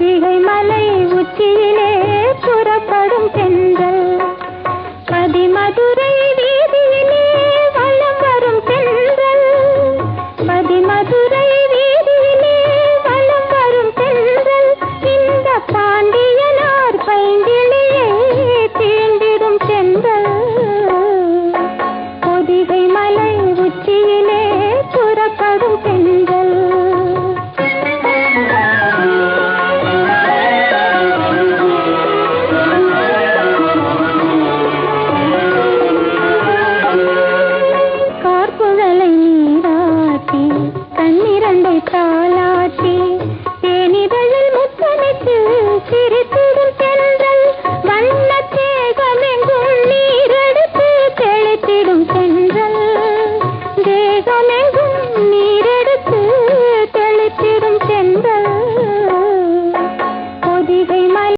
ஈகை மலை உச்சியிலே புறப்படும் பெண்கள் பதிமதுரை வீதியிலே வளம் வரும் பெண்கள் பதிமதுரை வீதியிலே வளம் வரும் பெண்கள் இந்த பாண்டியனார் பைங்கிலேயே தீண்டிடும் பெண்கள் பொதிகை மலை உச்சியிலே தேகமெங்கும் நீரெடுத்து தெளித்திடும் தென்றல் பொதிகை